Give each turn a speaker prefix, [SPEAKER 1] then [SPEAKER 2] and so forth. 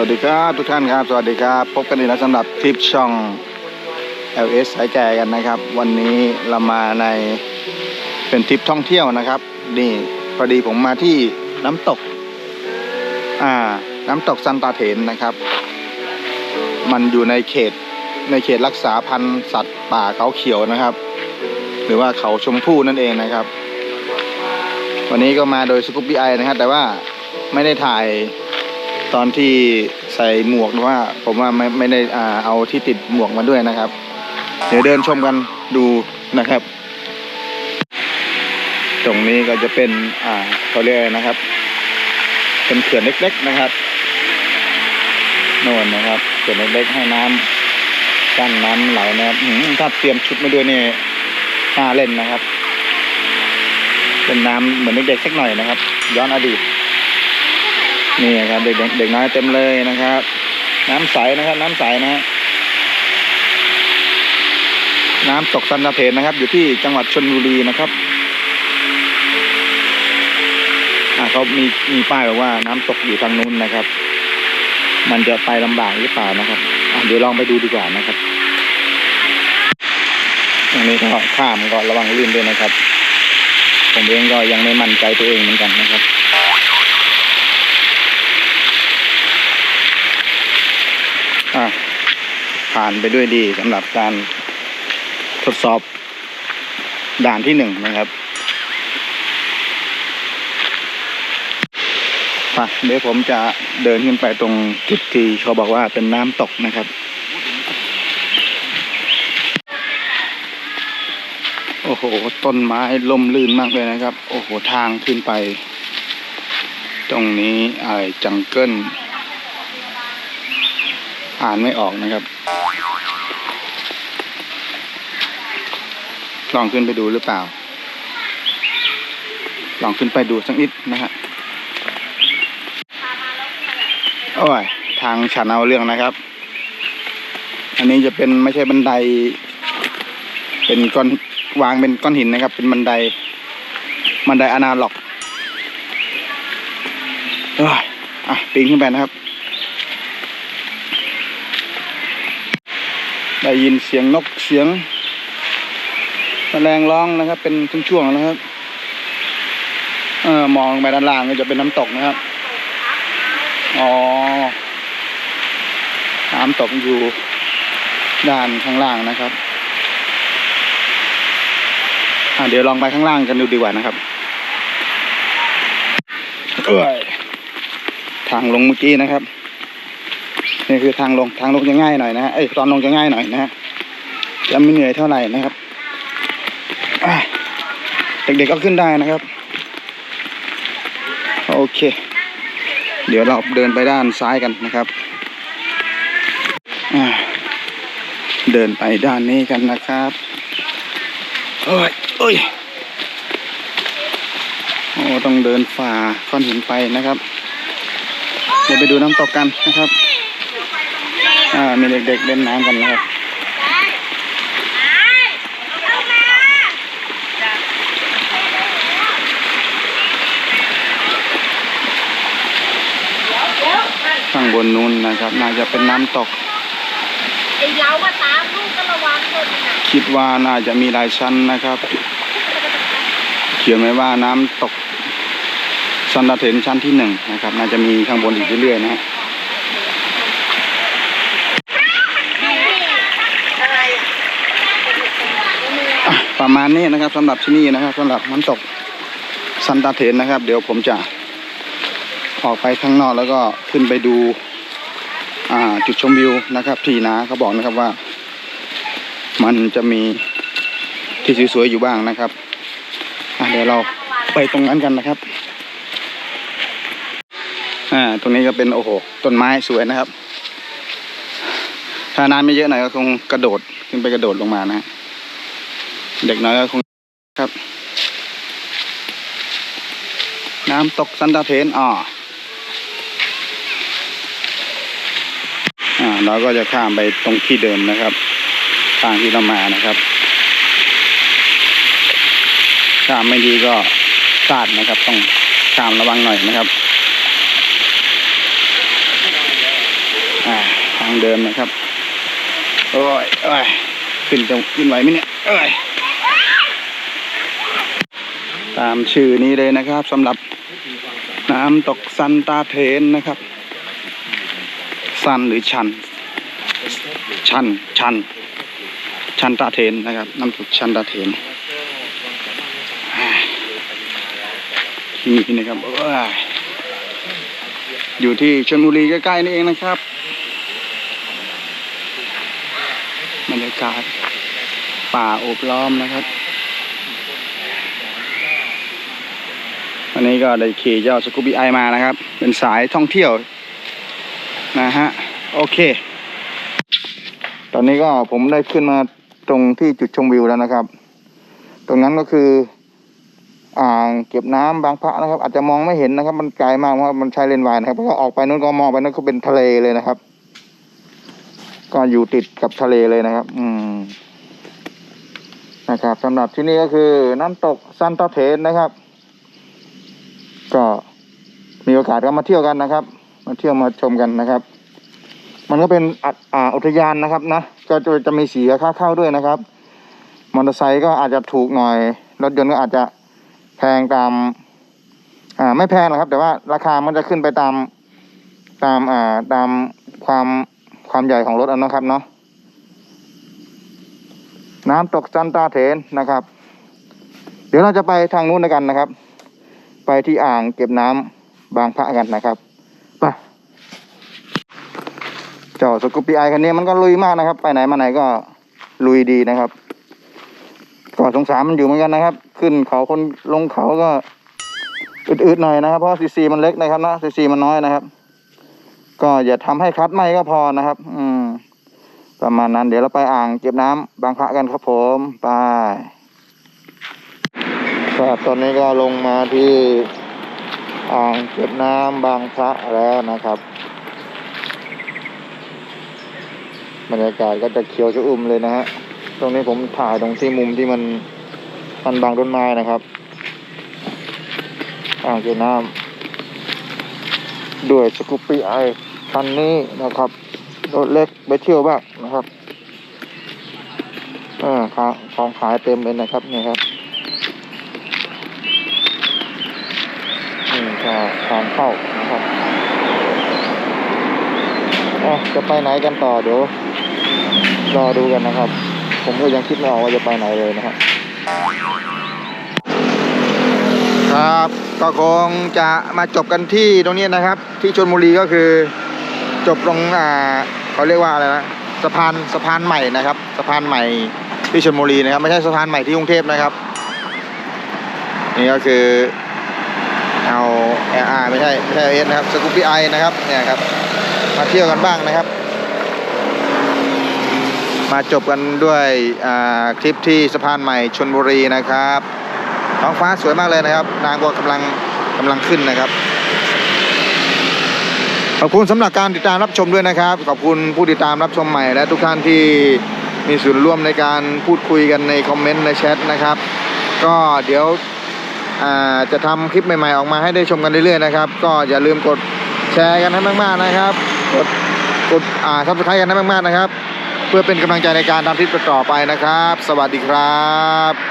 [SPEAKER 1] วัสดีครับทุกท่านครับ สวัสดีครับ พบกันอีกแล้วสำหรับทริปช่อง LS สายแก่กันนะครับ วันนี้เรามาในเป็นทริปท่องเที่ยวนะครับ นี่พอดีผมมาที่น้ำตก อ่า น้ำตกซันตาเถนนะครับ มันอยู่ในเขตในเขตรักษาพันธุ์สัตว์ป่าเขาเขียวนะครับ หรือว่าเขาชมพู่นั่นเองนะครับ วันนี้ก็มาโดยสกูปปี้ไอนะครับ แต่ว่าไม่ได้ถ่าย ตอนที่ใส่หมวกหรือว่า ผมว่าไม่ไม่ได้อ่าเอาที่ติดหมวกมาด้วยนะครับ เดี๋ยวเดินชมกันดูนะครับ ตรงนี้ก็จะเป็นอ่าเขาเรียกอะไรนะครับ เป็นเขื่อนเล็กๆนะครับน่นนะครับเขื่อนเล็กๆให้น้ำกั้นน้ำไหลนะครับถ้าเตรียมชุดมาด้วยนี่น่าเล่นนะครับ เป็นน้ำเหมือนเด็กๆสักหน่อยนะครับ ย้อนอดีต นี่ครับเด็กเด็กน้อยเต็มเลยนะครับ น้ำใสนะครับ น้ำใสนะฮะน้ำตกสันตะเถนนะครับ อยู่ที่จังหวัดชลบุรีนะครับอ่าเขามีมีป้ายบอกว่าน้ำตกอยู่ทางนู้นนะครับ มันจะไปลำบากหรือเปล่านะครับอะเดี๋ยวลองไปดูดีกว่านะครับตรงนี้ก็ข้ามก็ระวังลื่นด้วยนะครับ ผมเองก็ยังไม่มั่นใจตัวเองเหมือนกันนะครับ อะ ผ่านไปด้วยดีสำหรับการทดสอบด่านที่หนึ่งนะครับไปเดี๋ยวผมจะเดินขึ้นไปตรงจุดที่เขาบอกว่าเป็นน้ำตกนะครับ โอ้โห ต้นไม้ล่มลื่นมากเลยนะครับ โอ้โห ทางขึ้นไป ตรงนี้ไอ้จังเกิลอ่านไม่ออกนะครับ ลองขึ้นไปดูหรือเปล่า ลองขึ้นไปดูสักนิดนะฮะโอ้ยทางฉันเอาเรื่องนะครับ อันนี้จะเป็นไม่ใช่บันได เป็นก้อนวางเป็นก้อนหินนะครับ เป็นบันได บันไดอนาล็อกเอ้ยอะปีนขึ้นไปนะครับ ได้ยินเสียงนกเสียง แมลงร้องนะครับ เป็นช่วงๆนะครับ เออมองไปด้านล่างก็จะเป็นน้ำตกนะครับ อ๋อน้ำตกอยู่ด้านข้างล่างนะครับอะเดี๋ยวลองไปข้างล่างกันดูดีกว่านะครับเอ้ยทางลงเมื่อกี้นะครับ นี่คือทางลงทางลงจะง่ายหน่อยนะฮะเอ้ยตอนลงจะง่ายหน่อยนะฮะจะไม่เหนื่อยเท่าไหร่นะครับ เด็กๆก็ขึ้นได้นะครับ โอเค เดี๋ยวเราเดินไปด้านซ้ายกันนะครับเดินไปด้านนี้กันนะครับโอ้ยโอ้ยโอ้ต้องเดินฝ่าก้อนหินไปนะครับเดี๋ยวไปดูน้ำตกกันนะครับ อ่ามีเด็กๆเล่นน้ำกันนะครับ ข้างบนนู้นนะครับ น่าจะเป็นน้ำตก
[SPEAKER 2] ไอ้เรามาตามลูกก็ระวังคนน่ะ
[SPEAKER 1] คิดว่าน่าจะมีหลายชั้นนะครับ เขียนไว้ว่าน้ำตกซันดาเถนชั้นที่หนึ่งนะครับ น่าจะมีข้างบนอีกเรื่อยๆนะฮะ
[SPEAKER 2] อะไร
[SPEAKER 1] อะประมาณนี้นะครับสำหรับที่นี่นะครับสำหรับน้ำตกซันตาเถนนะครับ เดี๋ยวผมจะ ออกไปข้างนอกแล้วก็ขึ้นไปดูอ่าจุดชมวิวนะครับที่นาเขาบอกนะครับว่า มันจะมีที่สวยๆอยู่บ้างนะครับอะเดี๋ยวเราไปตรงนั้นกันนะครับอ่าตรงนี้ก็เป็นโอ้โหต้นไม้สวยนะครับ ถ้าน้ำไม่เยอะหน่อยก็คงกระโดดขึ้นไปกระโดดลงมานะฮะเด็กน้อยก็คงครับ น้ำตกซันตาเทนอ่ออ่า เราก็จะข้ามไปตรงที่เดิมนะครับทางที่เรามานะครับข้ามไม่ดีก็พลาดนะครับ ต้องข้ามระวังหน่อยนะครับทางเดินนะครับโอ้ยโอ้ยขึ้นจะขึ้นไหวไหมเนี่ยโอ้ยตามชื่อนี้เลยนะครับสำหรับน้ำตกซันตาเทนนะครับ ซันหรือชัน ชัน ชัน ชันตาเทนนะครับ น้ำตกชันตาเทนที่นี่นะครับอยอยู่ที่ชลบุรีใกล้ๆนี่เองนะครับบรรยากาศป่าโอบล้อมนะครับ วันนี้ก็ได้ขี่เจ้าสกูบี้ไอมานะครับ เป็นสายท่องเที่ยว นะฮะ โอเค ตอนนี้ก็ผมได้ขึ้นมาตรงที่จุดชมวิวแล้วนะครับ ตรงนั้นก็คือ อ่างเก็บน้ำบางพระนะครับ อาจจะมองไม่เห็นนะครับ มันไกลมากเพราะว่ามันใช้เลนวายนะครับเพราะว่าออกไปนู้นก็มองไปนู้นก็เป็นทะเลเลยนะครับ ก็อยู่ติดกับทะเลเลยนะครับ อืมนะครับสำหรับที่นี่ก็คือน้ำตกซันตาเทนนะครับ ก็มีโอกาสก็มาเที่ยวกันนะครับ มาเที่ยวมาชมกันนะครับ มันก็เป็นอ่าอ่าอุทยานนะครับนะก็จะจะมีเสียค่าเข้าด้วยนะครับมอเตอร์ไซค์ก็อาจจะถูกหน่อย รถยนต์ก็อาจจะแพงตามอ่าไม่แพงหรอกครับ แต่ว่าราคามันจะขึ้นไปตามตามอ่าตามความความใหญ่ของรถอันนะครับเนาะน้ำตกซันตาเทนนะครับ เดี๋ยวเราจะไปทางนู้นกันนะครับ ไปที่อ่างเก็บน้ำบางพระกันนะครับ ไปเจ้าสกูปปี้ไอคันนี้มันก็ลุยมากนะครับ ไปไหนมาไหนก็ลุยดีนะครับก็สงสารมันอยู่เหมือนกันนะครับ ขึ้นเขาคนลงเขาก็อึดๆหน่อยนะครับ เพราะซีซีมันเล็กนะครับนะซีซีมันน้อยนะครับ ก็อย่าทำให้คัดไหมก็พอนะครับ อืม ประมาณนั้น เดี๋ยวเราไปอ่างเก็บน้ำบางพระกันครับผมไปครับตอนนี้ก็ลงมาที่ อ่างเก็บน้ำบางพระแล้วนะครับบรรยากาศก็จะเขียวชอุ่มเลยนะฮะ ตรงนี้ผมถ่ายตรงที่มุมที่มันมันบางต้นไม้นะครับ อ่างเก็บน้ำด้วยสกูปปี้ไอคันนี้นะครับรถเล็กไปเที่ยวบ้างนะครับออของของขายเต็มเลยนะครับนี่ครับนี่ก็ ทางเข้านะครับจะไปไหนกันต่อเดี๋ยวรอดูกันนะครับ ผมก็ยังคิดไม่ออกว่าจะไปไหนเลยนะครับ ครับก็คงจะมาจบกันที่ตรงนี้นะครับ ที่ชนบุรีก็คือจบตรงอ่าเขาเรียกว่าอะไรนะสะพานสะพานใหม่นะครับ สะพานใหม่ที่ชลบุรีนะครับ ไม่ใช่สะพานใหม่ที่กรุงเทพนะครับ นี่ก็คือ เอาเออไม่ใช่ไม่ใช่เอสนะครับสกูปปี้ไอนะครับเนี่ยครับ มาเที่ยวกันบ้างนะครับ มาจบกันด้วยคลิปที่สะพานใหม่ชนบุรีนะครับท้องฟ้าสวยมากเลยนะครับ นางก็กำลังกำลังขึ้นนะครับขอบคุณสำหรับการติดตามรับชมด้วยนะครับ ขอบคุณผู้ติดตามรับชมใหม่ และทุกท่านที่มีส่วนร่วมในการพูดคุยกันในคอมเมนต์ในแชทนะครับ ก็เดี๋ยว จะทำคลิปใหม่ๆออกมาให้ได้ชมกันเรื่อยๆนะครับ ก็อย่าลืมกดแชร์กันให้มากๆนะครับ กดกดอ่าทับสไครต์กันให้มากๆนะครับ เพื่อเป็นกำลังใจในการทำคลิปต่อไปนะครับ สวัสดีครับ